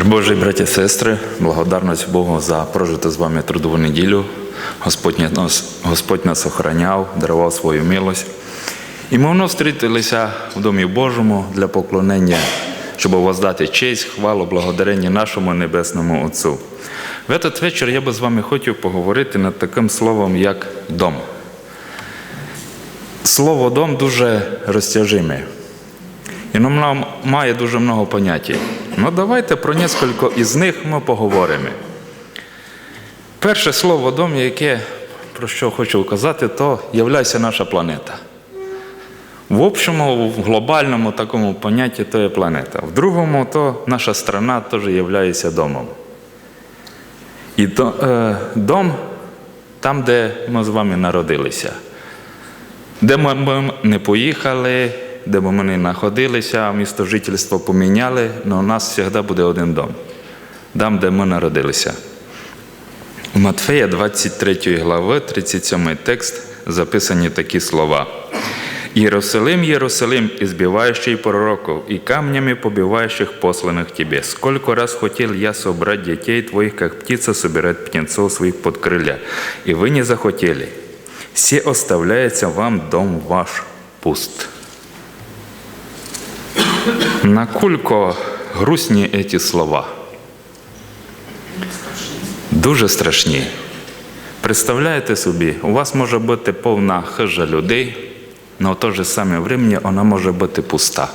Мир Божий, браті сестри, благодарність Богу за прожиту з вами трудову неділю. Господь нас, Господь нас охороняв, дарував свою милость. І ми вновь зустрілися в Домі Божому для поклонення, щоб воздати честь, хвалу, благодарення нашому Небесному Отцу. В этот вечір я би з вами хотів поговорити над таким словом, як дом. Слово дом дуже розтяжиме. І воно має дуже много поняття. Ну давайте про кілька із них ми поговоримо. Перше слово дом, яке про що хочу вказати, то є наша планета. В общому, в глобальному такому понятті то є планета. В другому, то наша страна теж є домом. І то, е, дом там, де ми з вами народилися. Де ми, ми не поїхали, де б ми не знаходилися, місто жительства поміняли, але у нас завжди буде один дом. Там, де ми народилися. У Матфея 23 глави, 37 текст, записані такі слова. Иерусалим, Иерусалим, избивающий пророков и камнями побивающих посланных тебе. Сколько раз хотел я собрать детей твоих, как птица собирает птенцов своих под крылья, и вы не захотели. Все оставляется вам дом ваш пуст. Наколько грустні эти слова? Дуже страшні. Представляєте собі, у вас може бути повна хижа людей, але в то же саме времени вона може бути пуста.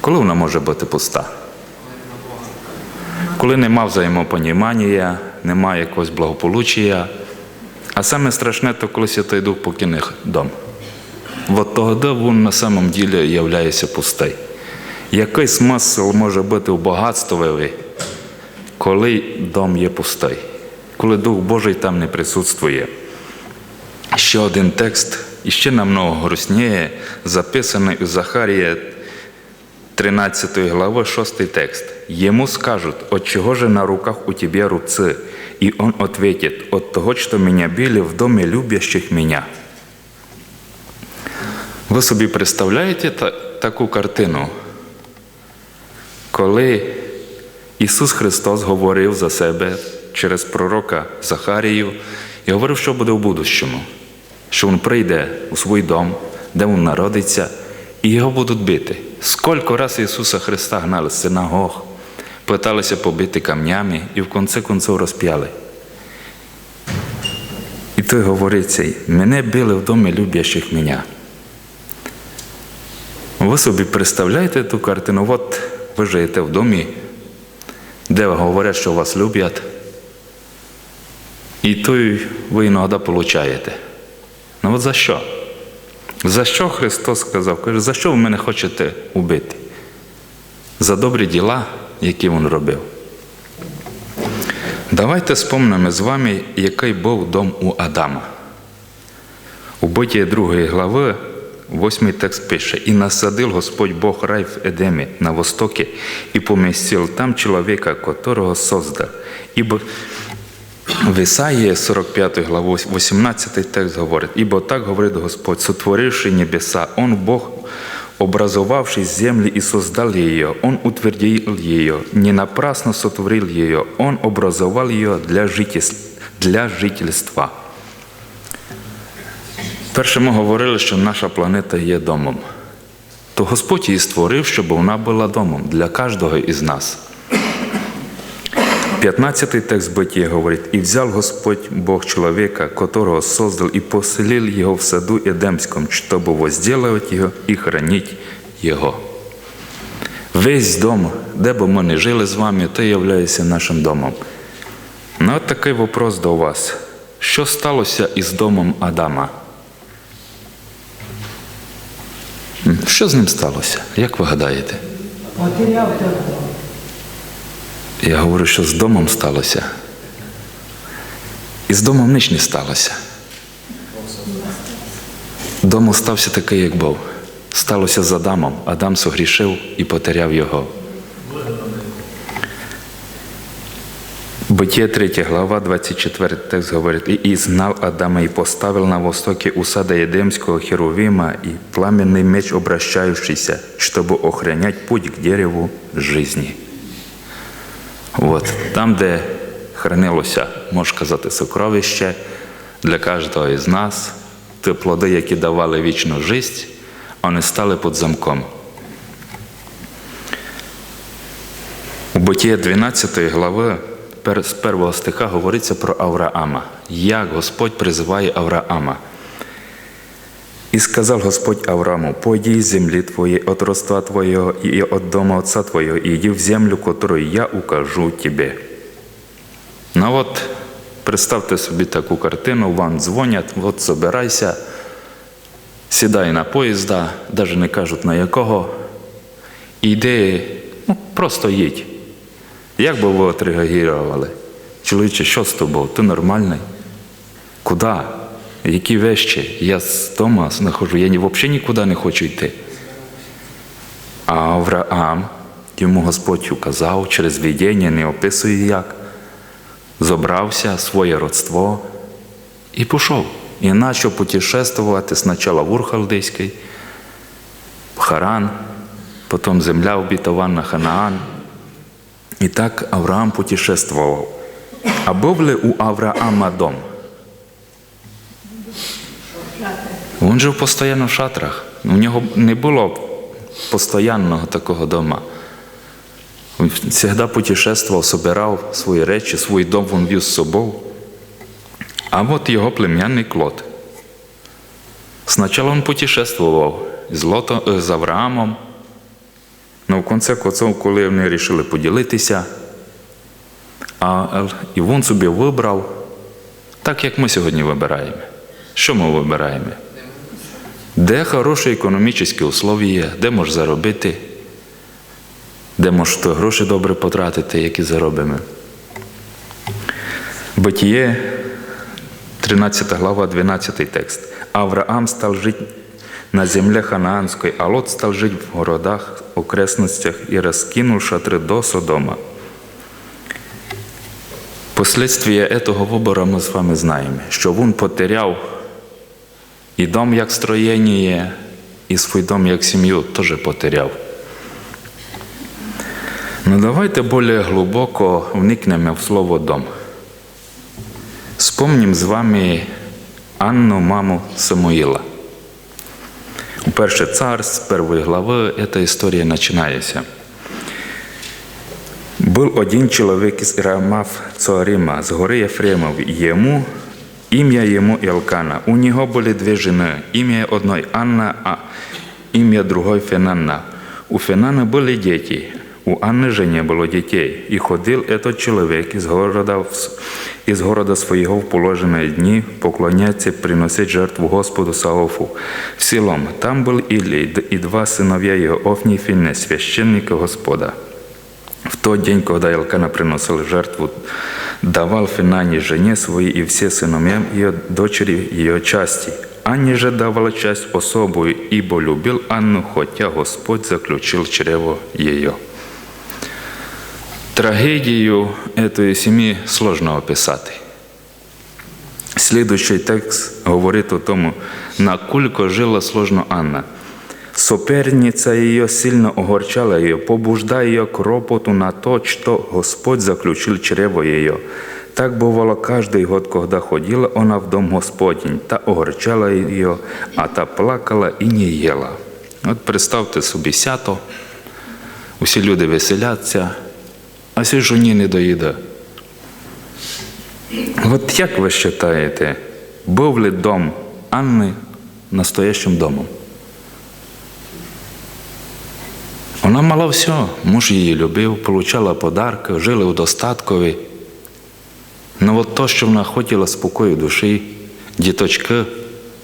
Коли вона може бути пуста? Коли нема взаємопонімання, немає якогось благополуччя. А саме страшне, то коли Святий Дух покине дом. От тоді він на самом ділі являється пустий. Який смисл може бути в багатстві, коли дом є пустий, коли Дух Божий там не присутствує? Ще один текст, і ще намного грустніє, записаний у Захарія 13 глави, 6 текст. Ему скажут, от чего же на руках у тебя рубцы? И он ответит, от того, что меня били в доме любящих меня. Ви собі представляєте та, таку картину, коли Ісус Христос говорив за себе через пророка Захарію і говорив, що буде в будущому, що Він прийде у свій дом, де Він народиться, і його будуть бити. Скільки раз Ісуса Христа гнали з синагог, питалися побити камнями і в кінці концов розп'яли. І той говориться, мене били в домі любящих мене. Ви собі представляєте ту картину, от ви живете в домі, де говорять, що вас люблять, і той ви іноді получаєте. Ну от за що? За що Христос сказав? Каже, за що ви мене хочете убити? За добрі діла, які Він робив. Давайте спомнимо з вами, який був дом у Адама. У Боті 2 глави, 8 текст пише, «І насадил Господь Бог рай в Едемі на востоке, і помістив там чоловіка, которого создав. Ибо в Исаии 45 главу 18 текст говорить, «Ибо так говорит Господь, сотворивший небеса, Он Бог, образовавший землю и создал ее, Он утвердил ее, не напрасно сотворил ее, Он образовал ее для жительства». Перше ми говорили, що наша планета є домом. То Господь її створив, щоб вона була домом для кожного із нас. 15 текст Бытия говорит, «И взял Господь Бог человека, которого создал, и поселил его в саду Эдемском, чтобы возделывать его и хранить его». Весь дом, де б ми не жили з вами, то є нашим домом. Ну, от такий вопрос до вас. Що сталося із домом Адама? Що з ним сталося? Як ви гадаєте? Потеряв тебе. Я говорю, що з домом сталося. І з домом ніч не сталося. Дом остався такий, як був. Сталося з Адамом. Адам согрішив і потеряв його. Бытие 3 глава, 24 текст говорит, «И знал Адама, и поставил на востоке у сада Едемского Херувима и пламенный меч, обращающийся, чтобы охранять путь к дереву жизни». От, там, де хранилося, можна сказати, сокровище для кожного із нас, ті плоди, які давали вічну життя, вони стали під замком. У Бытие 12 глави пер- з першого стиха говориться про Авраама, як Господь призиває Авраама. І сказав Господь Аврааму, «Пойди из земли твоей, от родства твоего и от дома отца твоего, и иди в землю, которую я укажу тебе». Ну от, представте собі таку картину, вам дзвонять, от собирайся, сідай на поїзда, навіть не кажуть на якого, і йди, ну, просто їдь. Як би ви отреагували? Чоловіче, що з тобою? Ти нормальний? Куди? Які вещі? Я з дома знаходжу, я взагалі нікуди не хочу йти. А Авраам, йому Господь указав через видіння, не описує як, зобрався своє родство і пішов. І почав путешествувати спочатку в Урхалдейський, Харан, потім земля обітована Ханаан. І так Авраам путешествував. А був ли у Авраама дом? Він жив постійно в шатрах. У нього не було постійного такого дома. Він завжди путешествував, собирав свої речі, свій дом він вів з собою. А от його племянник Лот. Спочатку він путешествував з, Лото, е, з Авраамом, але в кінці концов, коли вони вирішили поділитися, а і він собі вибрав, так як ми сьогодні вибираємо. Що ми вибираємо? Де хороші економічні условия, де можеш заробити, де можеш гроші добре потратити, які заробимо. Бытие, 13 глава, 12 текст. Авраам стал жить на земле ханаанской, а Лот стал жить в городах, окрестностях и раскинул шатры до Содома. Последствия этого вибору ми з вами знаємо, що він потеряв і дом як строєння, і свій дом як сім'ю теж потеряв. Ну давайте більш глибоко вникнемо в слово дом. Спомнім з вами Анну, маму Самуїла. У перше цар з першої глави ця історія починається. Был один человек из Рамав Цоарима, с горы Ефремов, ему, имя ему Элкана. У него были две жены, имя одной Анна, а имя другой Фенанна. У Фенана были дети, у Анны же не было детей. И ходил этот человек из города, в- из города своего в положенные дни поклоняться, приносить жертву Господу Саофу. В селом там был Или и два сыновья его, Офни и Финне, священника Господа. В тот день, когда Елкана приносил жертву, давал Финане жене своей и все сыновьям ее дочери ее части. Анне же давала часть особую, ибо любил Анну, хотя Господь заключил чрево ее. Трагедію цієї сім'ї сложно описати. Слідуючий текст говорить о тому, наскільки жила сложно Анна. Соперниця ее сильно огорчала ее, побуждая ее к ропоту на то, что Господь заключил чрево ее. Так бывало каждый год, когда ходила она в дом Господень, та огорчала ее, а та плакала і не їла. От представте собі сято, усі люди веселяться, а сі жоні не доїде. От як ви вважаєте, був ли дом Анни настоящим домом? Вона мала все, муж її любив, получала подарки, жили у достаткові. Ну от то, що вона хотіла спокою душі, діточки,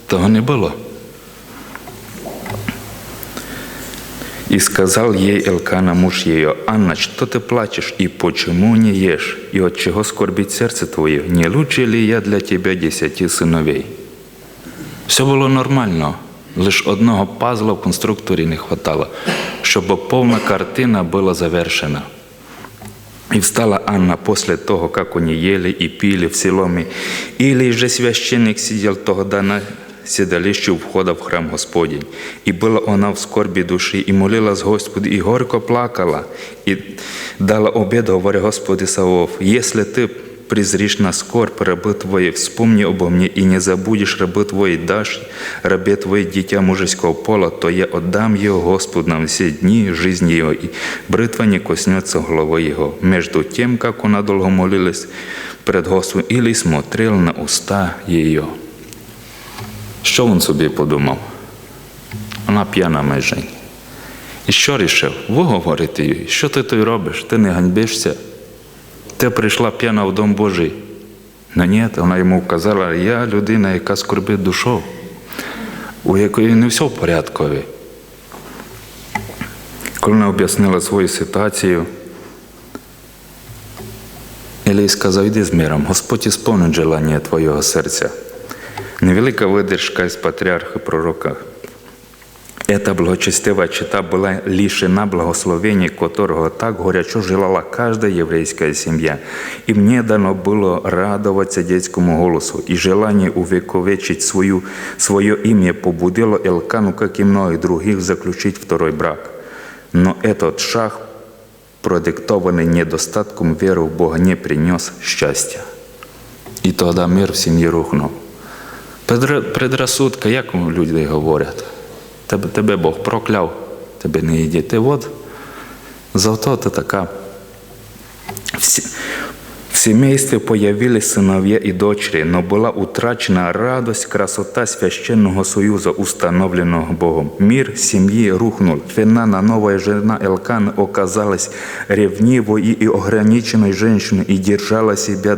того не було. И сказал ей Элкана, муж ее, «Анна, что ты плачешь, и почему не ешь? И от чего скорбит сердце твое? Не лучше ли я для тебя десяти сыновей?» Все було нормально, лише одного пазла в конструкторі не хватало, щоб повна картина була завершена. И встала Анна после того, как они ели и пили в селоме. Или же священник сидел тогда на седалище у входа в храм Господень. И была она в скорби души, и молилась Господу, и горько плакала, и дала обед, говоря Господи Савов, если ты презришь на скорбь рабы твои, вспомни обо мне и не забудешь рабы твои, дашь рабе твои дитя мужеского пола, то я отдам его Господу на все дни жизни его, и бритва не коснется головы его. Между тем, как она долго молилась перед Господом, или смотрел на уста ее. Що він собі подумав? Вона п'яна межень. І що рішив? Виговорити їй, що ти тут робиш? Ти не ганьбишся? Ти прийшла п'яна в Дом Божий. Ну ні, вона йому вказала, я людина, яка скорбить душою, у якої не все в порядку. Коли вона об'яснила свою ситуацію, Ілій сказав, іди з миром, Господь ісповнить желання твого серця. Невелика видержка із патріарха пророка. Эта благочестивая чита была лишена благословения, которого так горячо желала каждая еврейская семья. И мне дано было радоваться детскому голосу, и желание увековечить свою, свое имя побудило Элкану, как и многих других, заключить второй брак. Но этот шаг, продиктованный недостатком веры в Бога, не принес счастья. І тоді мир в сім'ї рухнув. Предра- Предрассудка, як люди говорять, тебе, тебе Бог прокляв, тебе не є діти. От зато ти така. В, сі- в семействе появились сыновья и дочери, но была утрачена радость, красота священного союза, установленного Богом. Мир семьи рухнул. Фенана, новая жена Элкан, оказалась ревнивой и ограниченной женщиной и держала себя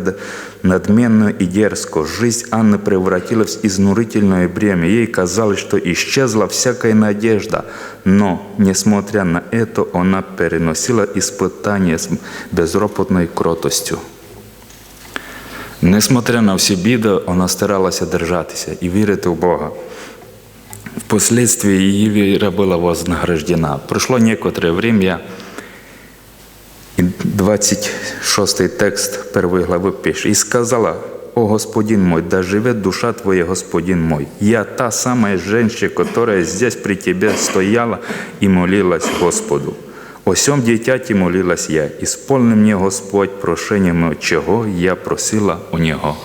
д- надменно и дерзко. Жизнь Анны превратилась в изнурительное бремя. Ей казалось, что исчезла всякая надежда. Но, несмотря на это, она переносила испытания с безропотной кротостью. Несмотря на всі біди, вона старалася держатися і вірити в Бога. Впоследствии її віра була вознаграждена. Пройшло некоторое время, і 26 текст первої глави пише, «І сказала, о Господин мой, да живет душа Твоя, Господин мой. Я та самая женщина, которая здесь при Тебе стояла и молилась Господу. О сьом дитяті молилась я, исполни мне Господь прошення моє, чого я просила у Нього.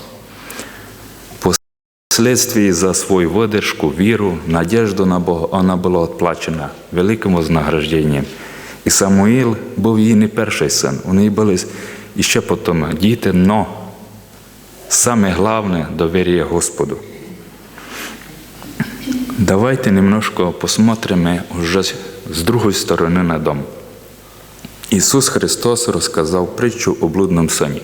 Вследствие за свою выдержку, веру, надежду на Бога, она была отплачена великим вознагражденням. І Самуїл був її не перший син. У неї були іще потім діти, но саме головне довір'я Господу. Давайте немножко посмотримо уже з другої сторони на дом. Ісус Христос розказав притчу о блудному сині.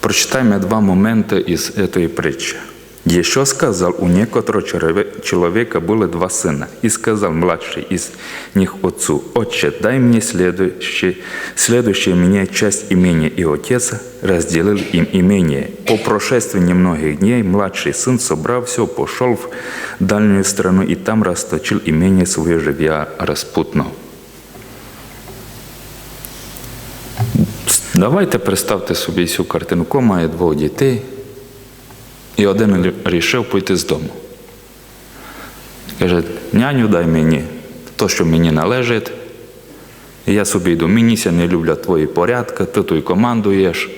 Прочитаємо два моменти із цієї притчі. Еще сказал, у некоторого челове- человека было два сына, и сказал младший из них отцу, «Отче, дай мне следующее, следующее меня часть имения». И отец разделил им имение. По прошествии немногих дней младший сын, собрав все, пошел в дальнюю страну и там расточил имение свое, живя распутно. Давайте представте собі цю картинку, має двох дітей, і один рішив піти з дому. Каже, няню дай мені то, що мені належить. Я собі йду, мені ся не люблять твої порядки, ти тут командуєш,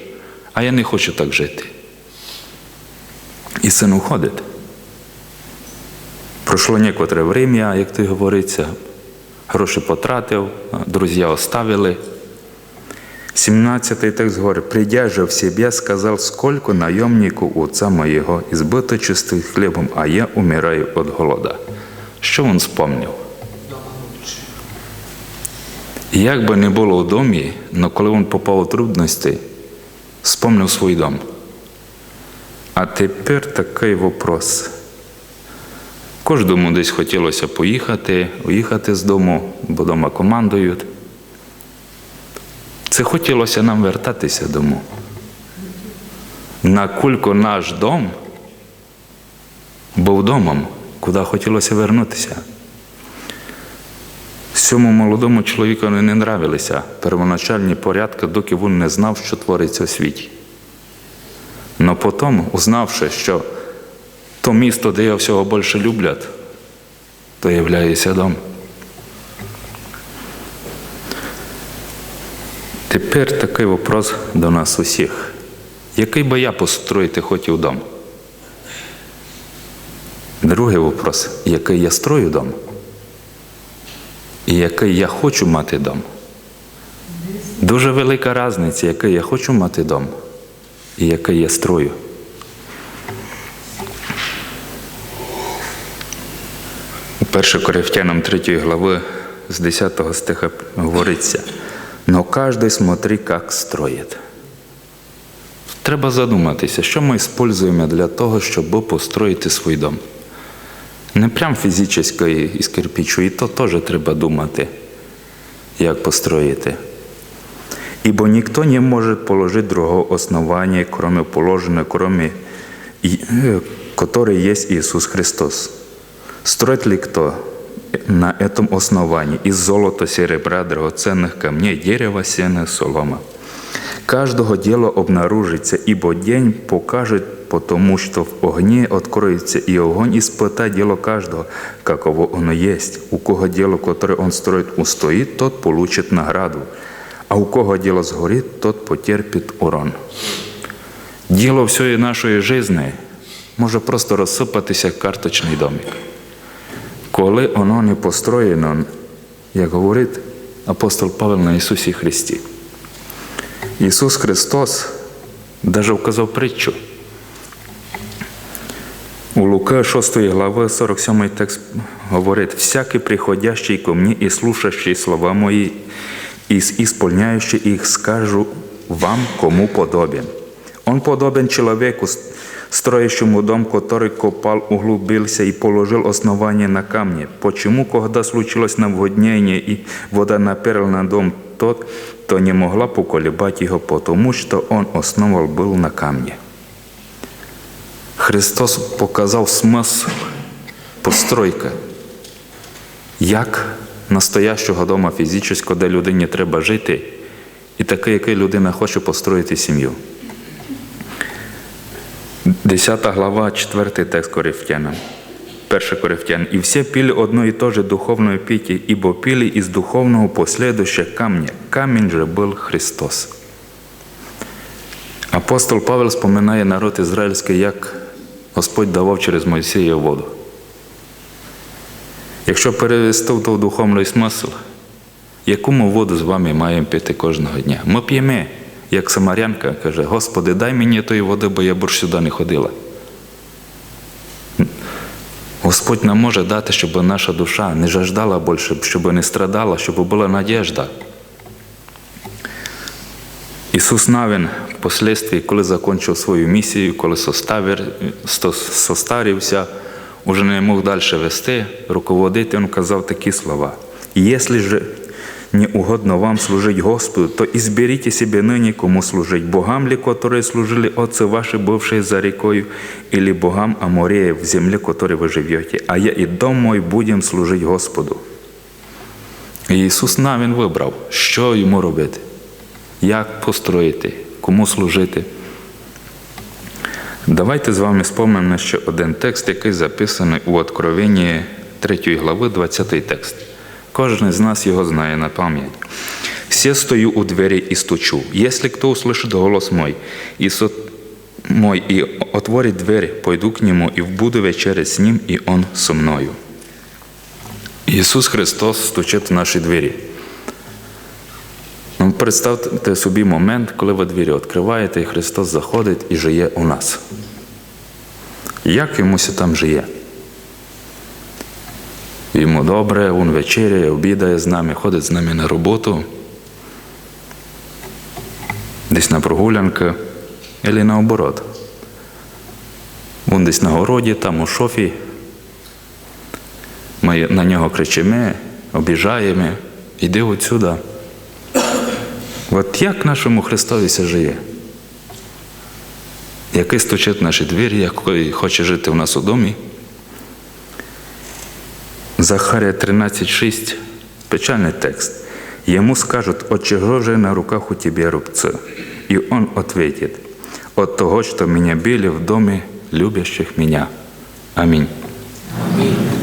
а я не хочу так жити. І син уходить. Пройшло некоторе время, як ти говориться, гроші потратив, друзі оставили. 17 текст говорит, «Придя же в себя, сказал, сколько наемнику у отца моего избыто чистым хлебом, а я умираю от голода». Що він спомнив? Як би не було в домі, але коли він попав у трудності, спомнив свій дом. А тепер такий вопрос. Кожному десь хотілося поїхати, уїхати з дому, бо дома командують. Це хотілося нам вертатися дому. Накулько наш дом був домом, куди хотілося вернутися. Цьому молодому чоловіку не нравилися первоначальні порядки, доки він не знав, що твориться у світі. Но потім, узнавши, що то місто, де його всього більше люблять, то являється дом. Тепер такий вопрос до нас усіх. Який би я построїти хотів дом? Другий вопрос, який я строю дом? І який я хочу мати дом? Дуже велика різниця, який я хочу мати дом і який я строю. У 1 Коринфянам 3 глави з 10 стиха говориться, но каждый смотри, как строїть. Треба задуматися, що ми використовуємо для того, щоб построїти свій дом. Не прям фізично із кирпичу, і то теж треба думати, як построїти. Ибо никто не может положить другого основания, кроме положенного, кроме э, которое есть Иисус Христос. Строит ли кто на этом основании из золота, серебра, драгоценных камней, дерева, сена, солома? Каждого дела обнаружится, ибо день покажет, потому что в огне откроется, и огонь испытает дело каждого, каково оно есть. У кого дело, которое он строит, устоит, тот получит награду а у кого діло згорить, тот потерпить урон. Діло всієї нашої житті може просто розсипатися як карточний домик. Коли воно не построєно, як говорить апостол Павел на Ісусі Христі. Ісус Христос навіть вказав притчу. У Лука 6 глави 47 текст говорить, всякий приходящий ко мне и слушающий слова мои и исполняющий их скажу вам, кому подобен. Он подобен человеку, строящему дом, который копал, углубился и положил основание на камне. Почему, когда случилось наводнение и вода наперла на дом тот, то не могла поколебать его, потому что он основал был на камне. Христос показав смисл постройка, як настоящого дома фізичного, де людині треба жити, і таке, який людина хоче построїти сім'ю. 10 глава, 4 текст Коринфянам. 1 Коринфян. «И все пили одно и то же духовное питье, ибо пили из духовного последующего камня. Камень же был Христос». Апостол Павел споминає народ ізраїльський, як Господь давав через Мойсія воду. Якщо перевести в духовний смисл, яку ми воду з вами маємо пити кожного дня? Ми п'ємо, як самарянка каже, Господи, дай мені тої води, бо я борщ сюди не ходила. Господь нам може дати, щоб наша душа не жаждала більше, щоб не страдала, щоб була надіжда. Ісус Навін впоследствии, коли закінчив свою місію, коли состарився, уже не мог далі вести, руководити, він казав такі слова. «Если же не угодно вам служить Господу, то изберите себе ныне, кому служить, богам ли, которые служили отцы ваши, бывшие за рекою, или богам Амореев в земле, в которой вы живете, а я и дом мой будем служить Господу. І Ісус нам Він вибрав, що йому робити, як построїти, кому служити. Давайте з вами спомнимо ще один текст, який записаний у Откровенні 3 глави, 20 текст. Кожен з нас його знає на пам'ять. «Все стою у двері і стучу. Если кто услышит голос мой, и со... мой и отворит дверь, пойду к нему и буду вечерять с ним, и он со мною. Ісус Христос стучить в наші двері. Ну, Представте собі момент, коли ви двері відкриваєте, і Христос заходить і жиє у нас. Як йомуся там жиє? Йому добре, він вечеряє, обідає з нами, ходить з нами на роботу, десь на прогулянки, або наоборот. Він десь на городі, там у шофі. Ми на нього кричимо, обіжаємо, іди отсюда. От як нашому Христові жиє? Який стучить наші двері, який хоче жити в нас у домі? Захарія 13,6 печальний текст. Ему скажут, от чего же на руках у тебя рубцы? И он ответит, от того, что меня били в доме любящих меня. Амінь. Амінь.